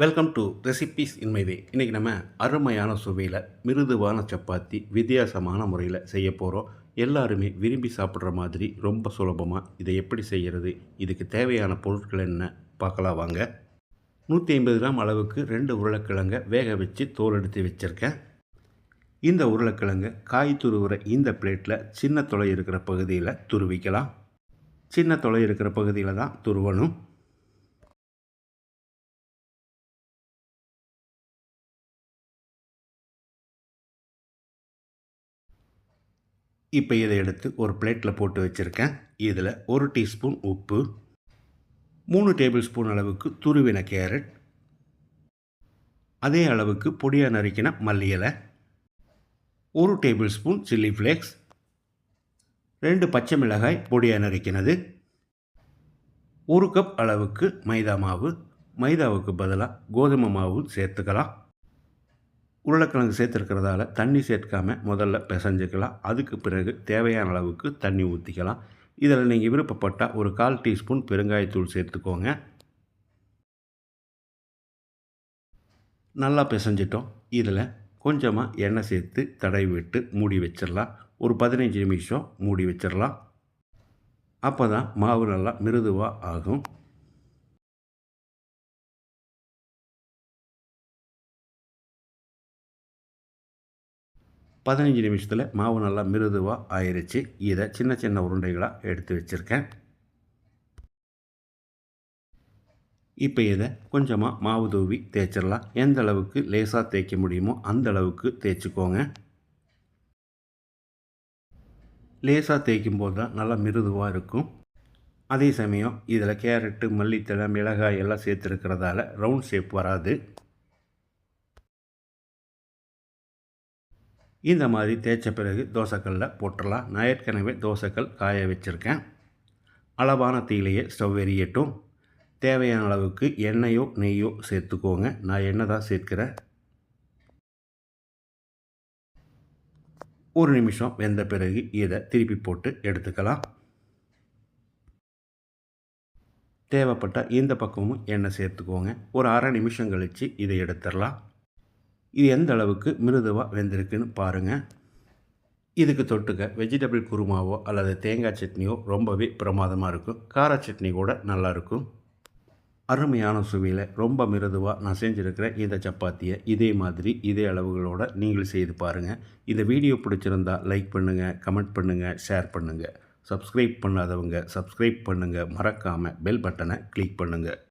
Welcome to recipes இன்மைவே இன்றைக்கி நம்ம அருமையான சுவையில் மிருதுவான சப்பாத்தி வித்தியாசமான முறையில் செய்ய போகிறோம் எல்லாருமே விரும்பி சாப்பிட்ற மாதிரி ரொம்ப சுலபமாக இதை எப்படி செய்கிறது இதுக்கு தேவையான பொருட்கள் என்ன பார்க்கலாம் வாங்க. நூற்றி ஐம்பது கிராம் அளவுக்கு ரெண்டு உருளைக்கிழங்கை வேக வச்சு தோல் எடுத்து வச்சுருக்கேன். இந்த உருளைக்கிழங்கு காய் துருவுற இந்த பிளேட்டில் சின்ன தொலை இருக்கிற பகுதியில் துருவிக்கலாம். சின்ன தொலை இருக்கிற பகுதியில் தான் துருவணும். இப்போ இதை எடுத்து ஒரு பிளேட்டில் போட்டு வச்சுருக்கேன். இதில் ஒரு டீஸ்பூன் உப்பு மூணு டேபிள் ஸ்பூன் அளவுக்கு துருவின கேரட் அதே அளவுக்கு பொடியாக நறுக்கின மல்லி இலை ஒரு டேபிள் ஸ்பூன் சில்லி ஃப்ளேக்ஸ் ரெண்டு பச்சை மிளகாய் பொடியாக நறுக்கினது ஒரு கப் அளவுக்கு மைதா மாவு மைதாவுக்கு பதிலாக கோதுமை மாவு சேர்த்துக்கலாம். உருளைக்கிழங்கு சேர்த்துருக்கிறதால தண்ணி சேர்க்காம முதல்ல பிசைஞ்சிக்கலாம். அதுக்கு பிறகு தேவையான அளவுக்கு தண்ணி ஊற்றிக்கலாம் இதில் நீங்கள் விருப்பப்பட்டால் ஒரு கால் டீஸ்பூன் பெருங்காயத்தூள் சேர்த்துக்கோங்க. நல்லா பிசைஞ்சிட்டோம். இதில் கொஞ்சமாக எண்ணெய் சேர்த்து தடவி விட்டு மூடி வச்சிடலாம். ஒரு பதினஞ்சு நிமிஷம் மூடி வச்சிடலாம். அப்போ தான் மாவு நல்லா மிருதுவாக ஆகும். பதினஞ்சு நிமிஷத்தில் மாவு நல்லா மிருதுவாக ஆயிடுச்சு இதை சின்ன சின்ன உருண்டைகளாக எடுத்து வச்சுருக்கேன். இப்போ இதை கொஞ்சமாக மாவு தூவி தேய்ச்சிடலாம். எந்த அளவுக்கு லேசாக தேய்க்க முடியுமோ அந்த அளவுக்கு தேய்ச்சிக்கோங்க. லேசாக தேய்க்கும் போது தான் நல்லா மிருதுவாக இருக்கும். அதே சமயம் இதில் கேரட்டு மல்லித்தழை மிளகாய் எல்லாம் சேர்த்துருக்கிறதால ரவுண்ட் ஷேப் வராது. இந்த மாதிரி தேய்ச்ச பிறகு தோசைக்கல்லில் போட்டுடலாம் நான் ஏற்கனவே தோசைக்கல் காய வச்சுருக்கேன். அளவான தீலையே ஸ்டவ் எரியட்டும். தேவையான அளவுக்கு எண்ணெயோ நெய்யோ சேர்த்துக்கோங்க. நான் எண்ணெய் தான் சேர்க்கிறேன். ஒரு நிமிஷம் வெந்த பிறகு இதை திருப்பி போட்டு எடுத்துக்கலாம். தேவைப்பட்ட இந்த பக்கமும் எண்ணெய் சேர்த்துக்கோங்க. ஒரு அரை நிமிஷம் கழித்து இதை எடுத்துடலாம். இது எந்த அளவுக்கு மிருதுவாக வெந்திருக்குன்னு பாருங்கள் இதுக்கு தொட்டுக்க வெஜிடபிள் குருமாவோ அல்லது தேங்காய் சட்னியோ ரொம்பவே பிரமாதமாக இருக்கும். கார சட்னி கூட நல்லாயிருக்கும் அருமையான சுவையில் ரொம்ப மிருதுவாக நான் செஞ்சுருக்கிற இந்த சப்பாத்தியை இதே மாதிரி இதே அளவுகளோடு நீங்கள் செய்து பாருங்கள் இந்த வீடியோ பிடிச்சிருந்தா லைக் பண்ணுங்கள் கமெண்ட் பண்ணுங்கள் ஷேர் பண்ணுங்கள் சப்ஸ்கிரைப் பண்ணாதவங்க சப்ஸ்கிரைப் பண்ணுங்கள் மறக்காமல் பெல் பட்டனை கிளிக் பண்ணுங்கள்